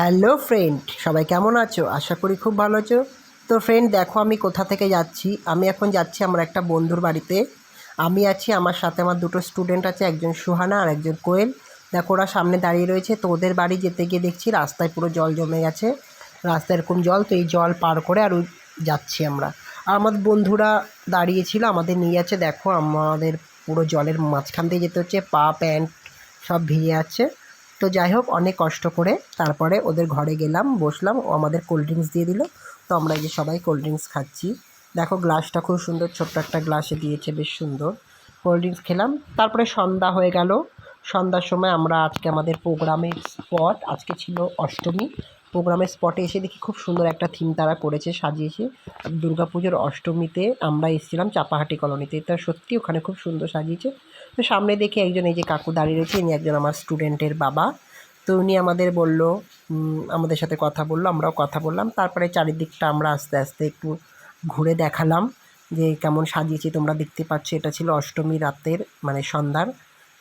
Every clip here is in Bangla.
হ্যালো ফ্রেন্ড, সবাই কেমন আছো? আশা করি খুব ভালো আছো। তো ফ্রেন্ড, দেখো আমি কোথা থেকে যাচ্ছি। আমি এখন যাচ্ছি আমার একটা বন্ধুর বাড়িতে। আমি আছি, আমার সাথে আমার দুটো স্টুডেন্ট আছে, একজন সুহানা আর একজন কোয়েল। দেখো ওরা সামনে দাঁড়িয়ে রয়েছে, তো ওদের বাড়ি যেতে গিয়ে দেখছি রাস্তায় পুরো জল জমে গেছে। রাস্তায় এরকম জল, তো এই জল পার করে আর যাচ্ছি আমরা। আর আমাদের বন্ধুরা দাঁড়িয়েছিল, আমাদের নিয়ে যাচ্ছে। দেখো আমাদের পুরো জলের মাঝখান দিয়ে যেতে হচ্ছে, পা, প্যান্ট সব ভিজে আছে। তো যাই হোক, অনেক কষ্ট করে তারপরে ওদের ঘরে গেলাম, বসলাম, ও আমাদের কোল্ড ড্রিঙ্কস দিয়ে দিল। তো আমরা এই যে সবাই কোল্ড ড্রিঙ্কস খাচ্ছি। দেখো গ্লাসটা খুব সুন্দর, ছোট্ট একটা গ্লাসে দিয়েছে, বেশ সুন্দর। কোল্ড ড্রিঙ্কস খেলাম। তারপরে সন্ধ্যা হয়ে গেল। সন্ধ্যার সময় আমরা আজকে আমাদের প্রোগ্রামের স্পট আজকে ছিল অষ্টমী। প্রোগ্রামের স্পটে এসে দেখি খুব সুন্দর একটা থিম তারা করেছে, সাজিয়েছে। দুর্গাপুজোর অষ্টমীতে আমরা এসেছিলাম চাপাহাটি কলোনিতে। তা সত্যি ওখানে খুব সুন্দর সাজিয়েছে। তো সামনে দেখে একজন এই যে কাকু দাঁড়িয়ে রয়েছে, ইনি একজন আমার স্টুডেন্টের বাবা। তো উনি আমাদের বলল আমাদের সাথে কথা বলল, আমরাও কথা বললাম। তারপরে চারিদিকটা আমরা আস্তে আস্তে একটু ঘুরে দেখালাম যে কেমন সাজিয়েছি, তোমরা দেখতে পাচ্ছ এটা ছিল অষ্টমী রাতের মানে সন্ধ্যার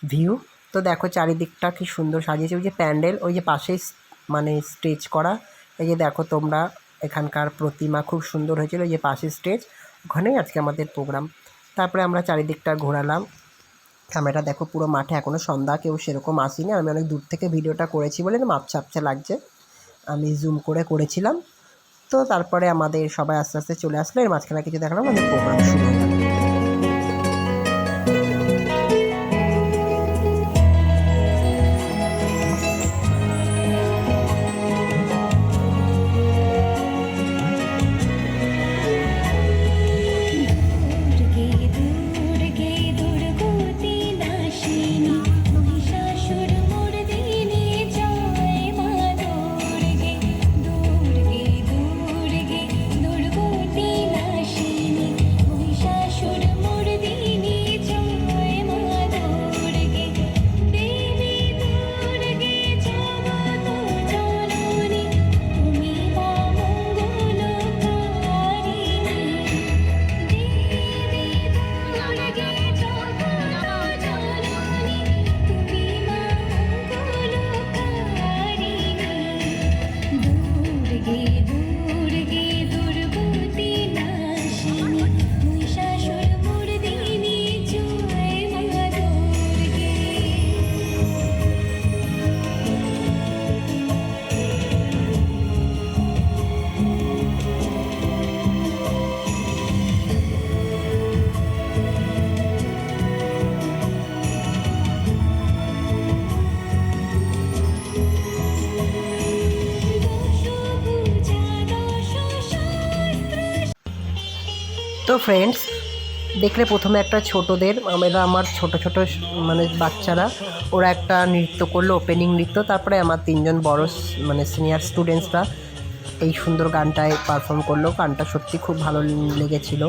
ভিউ তো দেখো চারিদিকটা কি সুন্দর সাজিয়েছে। ওই যে প্যান্ডেল, ওই যে পাশে মানে স্টেজ করা। এই যে দেখো তোমরা, এখানকার প্রতিমা খুব সুন্দর হয়েছিল যে পাশে স্টেজ, ওখানেই আজকে আমাদের প্রোগ্রাম। তারপরে আমরা চারিদিকটা ঘোরালাম। ক্যামেরা দেখো পুরো মাঠে এখনও সন্ধ্যা, কেউ সেরকম আসেনি। আমি অনেক দূর থেকে ভিডিওটা করেছি বলে না মাপছা আপছা লাগছে। আমি জুম করে করেছিলাম। তো তারপরে আমাদের সবাই আস্তে আস্তে চলে আসলো। এর মাঝখানে কিছু দেখালাম, আমাদের প্রোগ্রাম শুরু। তো ফ্রেন্ডস দেখলে প্রথমে একটা ছোটদের, আমরা আমার ছোট ছোট মানে বাচ্চারা, ওরা একটা নৃত্য করল ওপেনিং নৃত্য, তারপরে আমার তিনজন বড় মানে সিনিয়র স্টুডেন্টসরা এই সুন্দর গানটায় পারফর্ম করল। গানটা সত্যি খুব ভালো লেগেছিল।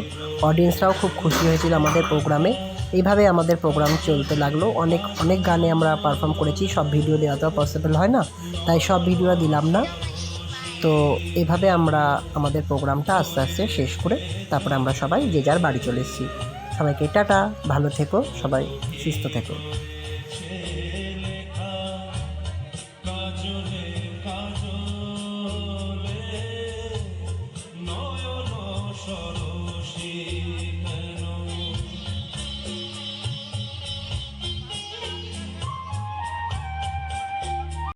অডিয়েন্সরাও খুব খুশি হয়েছিল আমাদের প্রোগ্রামে এইভাবে আমাদের প্রোগ্রাম চলতে লাগল। অনেক অনেক গানে আমরা পারফর্ম করেছি। সব ভিডিও দেওয়া তো পসিবল হয় না। তাই সব ভিডিও দিলাম না। তো এভাবে আমরা আমাদের প্রোগ্রামটা আস্তে আস্তে শেষ করে তারপরে আমরা সবাই যে যার বাড়ি চলে এসেছি। সবাইকে টাটা, ভালো থেকো, সবাই সুস্থ থেকো।